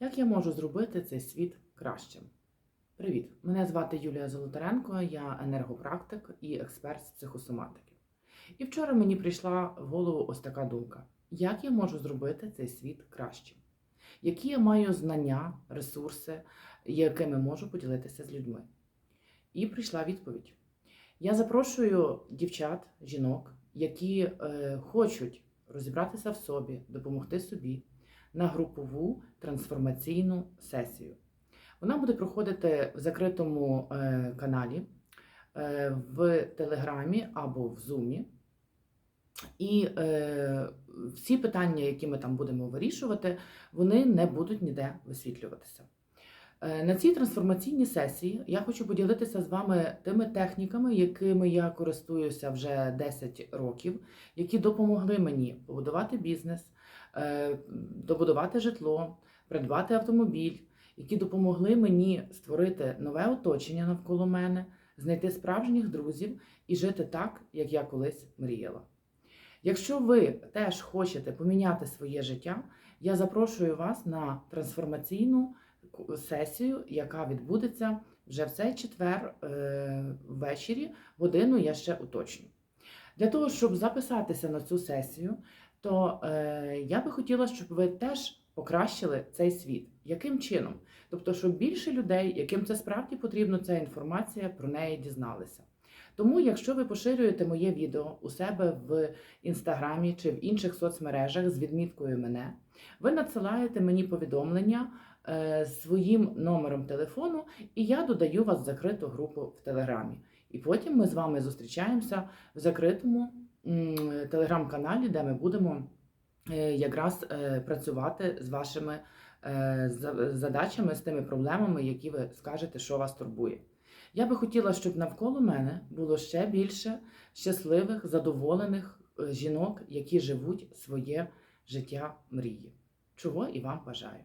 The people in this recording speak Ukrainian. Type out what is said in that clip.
Як я можу зробити цей світ кращим? Привіт! Мене звати Юлія Золотаренко, я енергопрактик і експерт з психосоматики. І вчора мені прийшла в голову ось така думка: як я можу зробити цей світ кращим? Які я маю знання, ресурси, якими можу поділитися з людьми? І прийшла відповідь. Я запрошую дівчат, жінок, які е, хочуть розібратися в собі, допомогти собі на групову трансформаційну сесію. Вона буде проходити в закритому е, каналі е, в Телеграмі або в Зумі. І е, всі питання, які ми там будемо вирішувати, вони не будуть ніде висвітлюватися. Е, На цій трансформаційній сесії я хочу поділитися з вами тими техніками, якими я користуюся вже 10 років, які допомогли мені побудувати бізнес, добудувати житло, придбати автомобіль, які допомогли мені створити нове оточення навколо мене, знайти справжніх друзів і жити так, як я колись мріяла. Якщо ви теж хочете поміняти своє життя, я запрошую вас на трансформаційну сесію, яка відбудеться вже в цей четвер е, ввечері. Годину я ще уточню. Для того, щоб записатися на цю сесію, то е, я би хотіла, щоб ви теж покращили цей світ. Яким чином? Тобто, щоб більше людей, яким це справді потрібно, ця інформація про неї дізналися. Тому, якщо ви поширюєте моє відео у себе в інстаграмі чи в інших соцмережах з відміткою мене, ви надсилаєте мені повідомлення е, своїм номером телефону, і я додаю вас в закриту групу в Телеграмі. І потім ми з вами зустрічаємося в закритому телеграм-каналі, де ми будемо е, якраз е, працювати з вашими е, задачами, з тими проблемами, які ви скажете, що вас турбує. Я би хотіла, щоб навколо мене було ще більше щасливих, задоволених жінок, які живуть своє життя мрії. Чого і вам бажаю.